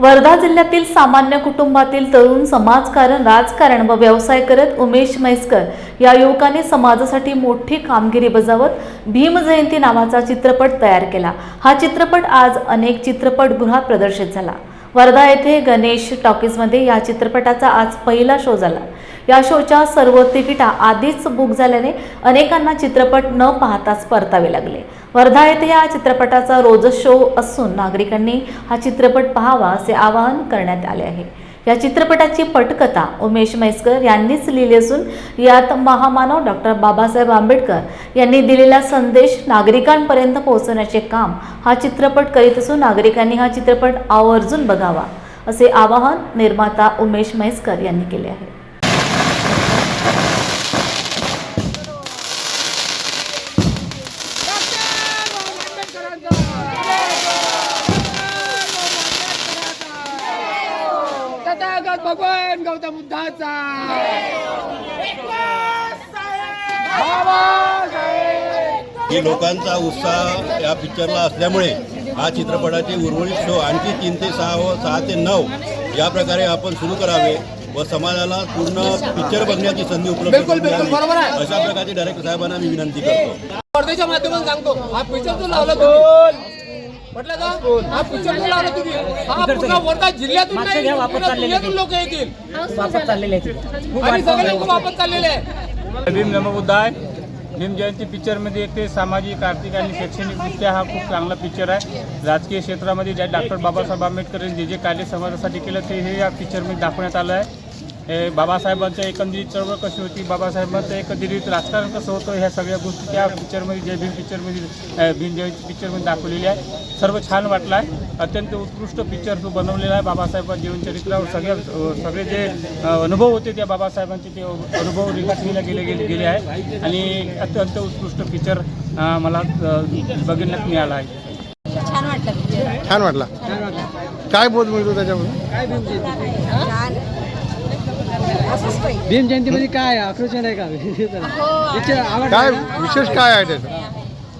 वर्धा जिल्ह्यातील सामान्य कुटुंबातील तरुण समाजकारण राजकारण व व्यवसाय करत उमेश म्हैसकर या युवकाने समाजासाठी मोठी कामगिरी बजावत भीम जयंती नावाचा चित्रपट तयार केला. हा चित्रपट आज अनेक चित्रपटगृहात प्रदर्शित झाला. वर्धा येथे गणेश टॉकीजमध्ये या चित्रपटाचा आज पहिला शो झाला. या शोच्या सर्व तिकिटा आधीच बुक झाल्याने अनेकांना चित्रपट न पाहताच परतावे लागले. वर्धा येथे या चित्रपटाचा रोजच शो असून नागरिकांनी हा चित्रपट पाहावा असे आवाहन करण्यात आले आहे. या चित्रपटाची पटकथा उमेश म्हैसकर यांनीच लिहिली असून यात महामानव डॉक्टर बाबासाहेब आंबेडकर यांनी दिलेला संदेश नागरिकांपर्यंत पोहोचवण्याचे काम हा चित्रपट करीत असून नागरिकांनी हा चित्रपट आवर्जून बघावा असे आवाहन निर्माता उमेश म्हैसकर यांनी केले आहे. भगवान गौतम बुद्धाचा. लोकांचा उत्साह या पिक्चरला असल्यामुळे हा चित्रपटाचे उर्वरित शो आणखी तीन ते सहा व सहा ते नऊ या प्रकारे आपण सुरू करावे व समाजाला पूर्ण पिक्चर बघण्याची संधी उपलब्ध बिलकुल, करून बिलकुल, बरोबर द्यावी. आहे. अशा प्रकारचे डायरेक्टर साहेबांना मी विनंती करतो. स्पर्धेच्या माध्यमातून सांगतो हा पिक्चर तो लावला म्हटलं का हा पिक्चर तो लावला तुम्ही. हा पूर्ण वर्धा जिल्ह्यातून नाही पूर्ण जिल्ह्यातून लोक येतील. वापस चाललेले आहेत खूप आणि वाट सगळे लोक वापस चाललेले आहे भीम नमोबुद्धाय भीम जयंती पिक्चरमध्ये एक ते सामाजिक आर्थिक आणि शैक्षणिकदृष्ट्या हा खूप चांगला पिक्चर आहे. राजकीय क्षेत्रामध्ये ज्या डॉक्टर बाबासाहेब आंबेडकर यांनी जे जे कार्य समाजासाठी केलं ते हे या पिक्चरमध्ये दाखवण्यात आलं आहे. हे बाबासाहेबांच्या एकंदरीत चळवळ कशी होती? बाबासाहेबांचं एकंदरीत राजकारण कसं होतं? ह्या सगळ्या गोष्टी त्या पिक्चरमध्ये जय भीम पिक्चरमध्ये भीम जयंती पिक्चरमध्ये दाखवलेल्या आहे. सर्व छान वाटलं आहे. अत्यंत उत्कृष्ट पिक्चर जो बनवलेला आहे बाबासाहेबांच्या जीवनचरित्रावर. सगळ्या सगळे जे अनुभव होते त्या बाबासाहेबांचे ते अनुभव रेखाटलेले गेले गेले गेले आहे आणि अत्यंत उत्कृष्ट पिक्चर मला बघण्यात मिळाला आहे. छान वाटलं. पिक्चर छान वाटला. काय बोध मिळतो त्याच्यामध्ये छान असंच पाहिजे भीम जयंतीमध्ये काय? आक्रोशन आहे का? हो. काय? विशेष काय आहे त्याचं?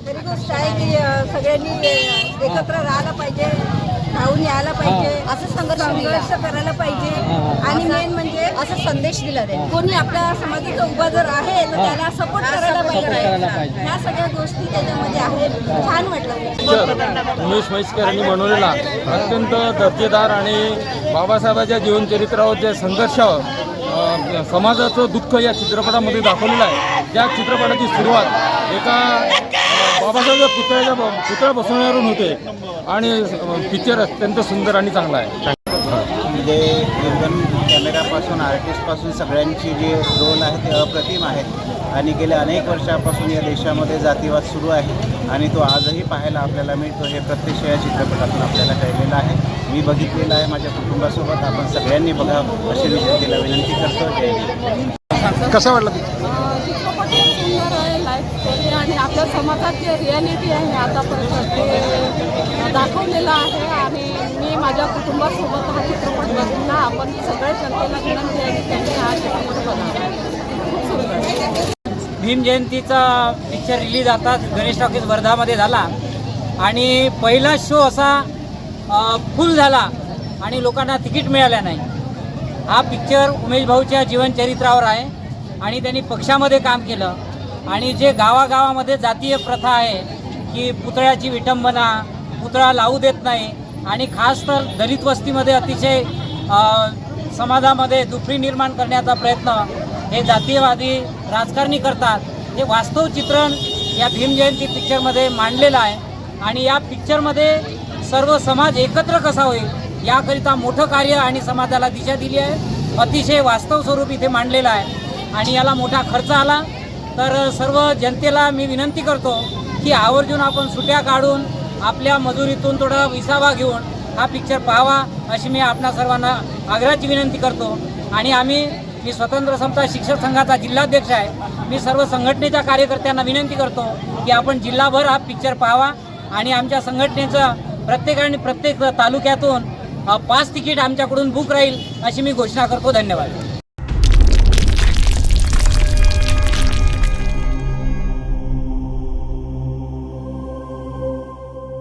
खरी गोष्ट आहे की अ, सगळ्यांनी एकत्र राहायला पाहिजे धावून यायला पाहिजे असं संघर्ष संघर्ष करायला पाहिजे. आणि मेन म्हणजे असं संदेश दिला रे कोणी आपल्या समाजाचा उभा जर आहे तर त्याला सपोर्ट करायला करायला पाहिजे. पाहिजे. ह्या सगळ्या गोष्टी त्याच्यामध्ये आहेत. छान वाटलं. उमेश म्हैसकर यांनी बनवलेला अत्यंत दर्जेदार आणि बाबासाहेबांच्या जीवनचरित्रावर जे संघर्ष समाजाचं दुःख या चित्रपटामध्ये दाखवलेलं आहे. त्या चित्रपटाची सुरुवात एका बाबासाहेब पुतळ्याच्या पुतळा बसवण्यावरून होते. आणि पिक्चर अत्यंत सुंदर आणि चांगला आहे. म्हणजे इव्हन कॅमेरापासून आर्टिस्टपासून सगळ्यांची जे रोल आहे ते अप्रतिम आहेत. आणि गेल्या अनेक वर्षापासून या देशामध्ये जातीवाद सुरू आहे. आणि तो आजही पाहायला आपल्याला मिळतो. हे प्रत्यक्ष या चित्रपटातून आपल्याला कळलेलं आहे. मी बघितलेलं आहे माझ्या कुटुंबासोबत. आपण सगळ्यांनी बघावं अशी मी जनतेला विनंती करतो. जय कसा वाटला आणि आपल्या समाजात जे रियालिटी आहे आतापर्यंत ते दाखवलेलं आहे. आणि मी माझ्या कुटुंबासोबत हा चित्रपट बघितला आपण सगळ्या जनतेला विनंती आहे की त्यांनी हा चित्रपट बघावा. खूप सुंदर. आहे भीम जयंतीचा पिक्चर रिलीज आता गणेश टॉकीज वर्धामध्ये झाला. आणि पहिला शो असा फुल झाला आणि लोकांना तिकीट मिळालं नाही. हा पिक्चर उमेश भाऊच्या जीवनचरित्रावर आहे आणि त्यांनी पक्षामध्ये काम केलं. आणि जे गावागावामध्ये जातीय प्रथा आहे की पुतळ्याची विटंबना पुतळा लावू देत नाही आणि खास तर दलित वस्तीमध्ये अतिशय समाजामध्ये दुफरी निर्माण करण्याचा प्रयत्न हे जातीयवादी राजकारणी करतात हे वास्तव चित्रण या भीम जयंती पिक्चरमध्ये मांडलेलं आहे. आणि या पिक्चरमध्ये सर्व समाज एकत्र कसा होईल याकरिता मोठं कार्य आणि समाजाला दिशा दिली आहे. अतिशय वास्तव स्वरूप इथे मांडलेलं आहे. आणि याला मोठा खर्च आला. तर सर्व जनतेला मी विनंती करतो की आवर्जून आपण सुट्या काढून आपल्या मजुरीतून थोडा विसावा घेऊन हा पिक्चर पाहावा अशी मी आपणा सर्वांना आग्रहाची विनंती करतो. आणि आम्ही मी स्वतंत्र समता शिक्षक संघाचा जिल्हाध्यक्ष आहे. मी सर्व संघटनेच्या कार्यकर्त्यांना विनंती करतो की आपण जिल्हाभर हा पिक्चर पाहावा. आणि आमच्या संघटनेचं प्रत्येकाने प्रत्येक तालुक्यातून पाच तिकीट आमच्याकडून बुक राहील अशी मी घोषणा करतो. धन्यवाद.